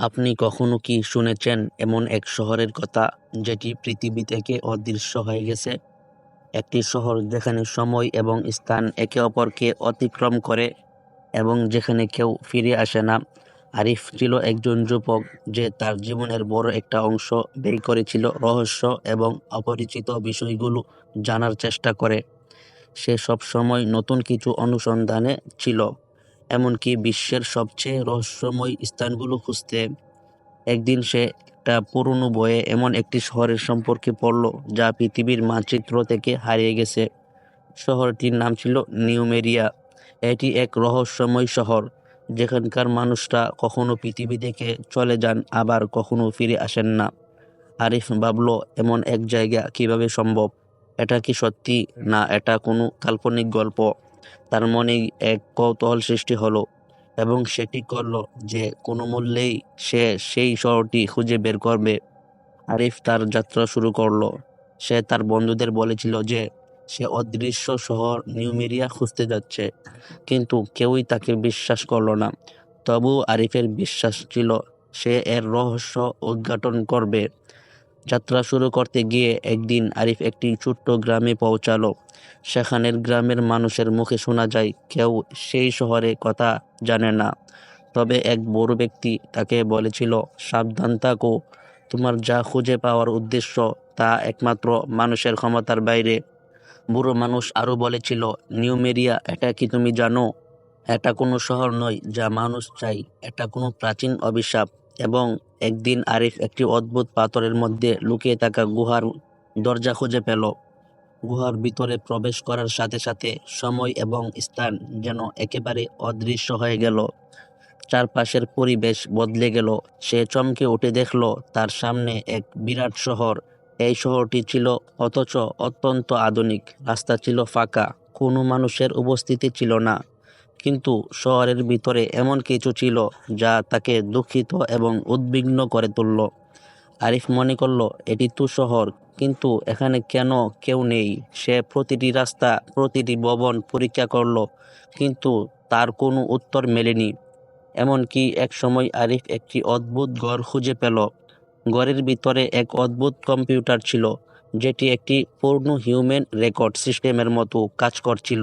আপনি কখনো কি শুনেছেন এমন এক শহরের কথা, যেটি পৃথিবী থেকে অদৃশ্য হয়ে গেছে? একটি শহর যেখানে সময় এবং স্থান একে অপরকে অতিক্রম করে এবং যেখানে কেউ ফিরে আসে না। আরিফ ছিল একজন যুবক যে তার জীবনের বড় একটা অংশ ব্যয় করেছিল রহস্য এবং অপরিচিত বিষয়গুলো জানার চেষ্টা করে। সে সব সময় নতুন কিছু অনুসন্ধানে ছিল। এমনকি বিশ্বের সবচেয়ে রহস্যময় স্থানগুলো খুঁজতে। একদিন সে একটা পুরনো বইয়ে এমন একটি শহরের সম্পর্কে পড়ল, যা পৃথিবীর মানচিত্র থেকে হারিয়ে গেছে। শহরটির নাম ছিল নিউমেরিয়া। এটি এক রহস্যময় শহর। যেখানকার মানুষরা কখনো পৃথিবী থেকে চলে যান, আবার কখনো ফিরে আসেন না। আরিফ ভাবলো, এমন এক জায়গা কীভাবে সম্ভব? এটা কি সত্যি? না, এটা কোনো কাল্পনিক গল্প। তার মনে এক কৌতূহল সৃষ্টি হলো এবং সে ঠিক করল যে কোনো মূল্যেই সে সেই শহরটি খুঁজে বের করবে। আরিফ তার যাত্রা শুরু করল। সে তার বন্ধুদের বলেছিল যে সে অদৃশ্য শহর নিউমেরিয়া খুঁজতে যাচ্ছে, কিন্তু কেউই তাকে বিশ্বাস করল না। তবু আরিফের বিশ্বাস ছিল সে এর রহস্য উদ্ঘাটন করবে। যাত্রা শুরু করতে গিয়ে একদিন আরিফ একটি ছোট্ট গ্রামে পৌঁছালো। সেখানের গ্রামের মানুষের মুখে শোনা যায়, কেউ সেই শহরে কথা জানে না। তবে এক বড় ব্যক্তি তাকে বলেছিল, সাবধান থাকো, তোমার যা খুঁজে পাওয়ার উদ্দেশ্য তা একমাত্র মানুষের ক্ষমতার বাইরে। বুড়ো মানুষ আরও বলেছিল, নিউমেরিয়া, এটা কি তুমি জানো? এটা কোনো শহর নয় যা মানুষ চাই এটা কোনো প্রাচীন অভিশাপ। এবং একদিন আরিফ একটি অদ্ভুত পাথরের মধ্যে লুকিয়ে থাকা গুহার দরজা খুঁজে পেল। গুহার ভিতরে প্রবেশ করার সাথে সাথে সময় এবং স্থান যেন একেবারে অদৃশ্য হয়ে গেল। চারপাশের পরিবেশ বদলে গেল। সে চমকে উঠে দেখল তার সামনে এক বিরাট শহর। এই শহরটি ছিল অথচ অত্যন্ত আধুনিক। রাস্তা ছিল ফাঁকা। কোনো মানুষের উপস্থিতি ছিল না। কিন্তু শহরের ভিতরে এমন কিছু ছিল যা তাকে দুঃখিত এবং উদ্বিগ্ন করে তুলল। আরিফ মনে করল, এটি তো শহর, কিন্তু এখানে কেন কেউ নেই? সে প্রতিটি রাস্তা, প্রতিটি ভবন পরীক্ষা করল, কিন্তু তার কোনো উত্তর মেলেনি। এমনকি এক সময় আরিফ একটি অদ্ভুত ঘর খুঁজে পেল। ঘরের ভিতরে এক অদ্ভুত কম্পিউটার ছিল, যেটি একটি পূর্ণ হিউম্যান রেকর্ড সিস্টেমের মতো কাজ করছিল।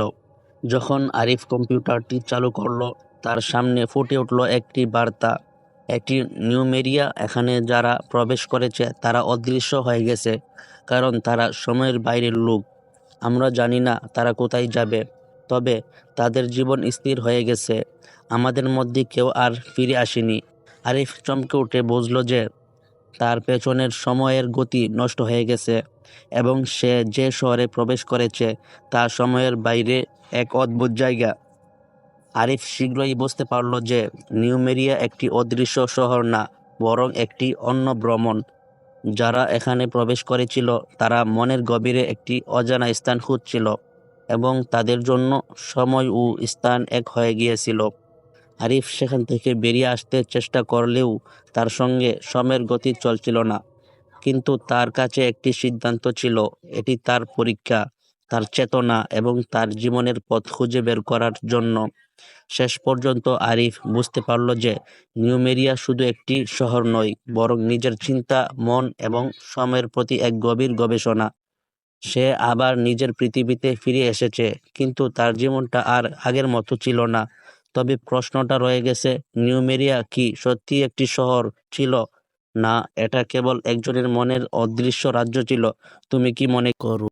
যখন আরিফ কম্পিউটারটি চালু করল, তার সামনে ফুটে উঠল একটি বার্তা। একটি নিউমেরিয়া, এখানে যারা প্রবেশ করেছে, তারা অদৃশ্য হয়ে গেছে, কারণ তারা সময়ের বাইরের লোক। আমরা জানি না তারা কোথায় যাবে, তবে তাদের জীবন স্থির হয়ে গেছে। আমাদের মধ্যে কেউ আর ফিরে আসেনি। আরিফ চমকে উঠে বুঝলো যে তার পেছনের সময়ের গতি নষ্ট হয়ে গেছে এবং সে যে শহরে প্রবেশ করেছে, তা সময়ের বাইরে এক অদ্ভুত জায়গা। আরিফ শীঘ্রই বুঝতে পারল যে নিউমেরিয়া একটি অদৃশ্য শহর না, বরং একটি অন্য ভ্রমণ। যারা এখানে প্রবেশ করেছিল, তারা মনের গভীরে একটি অজানা স্থান খুঁজছিল এবং তাদের জন্য সময় ও স্থান এক হয়ে গিয়েছিল। আরিফ সেখান থেকে বেরিয়ে আসতে চেষ্টা করলেও তার সঙ্গে সমের গতি চলছিল না। কিন্তু তার কাছে একটি সিদ্ধান্ত ছিল, এটি তার পরীক্ষা, তার চেতনা এবং তার জীবনের পথ খুঁজে বের করার জন্য। শেষ পর্যন্ত আরিফ বুঝতে পারল যে নিউমেরিয়া শুধু একটি শহর নয়, বরং নিজের চিন্তা, মন এবং সমের প্রতি এক গভীর গবেষণা। সে আবার নিজের পৃথিবীতে ফিরে এসেছে, কিন্তু তার জীবনটা আর আগের মতো ছিল না। তবে প্রশ্নটা রয়ে গেছে, নিউমেরিয়া কি সত্যি একটি শহর ছিল? না, এটা কেবল একজনের মনের অদৃশ্য রাজ্য ছিল। তুমি কি মনে করো?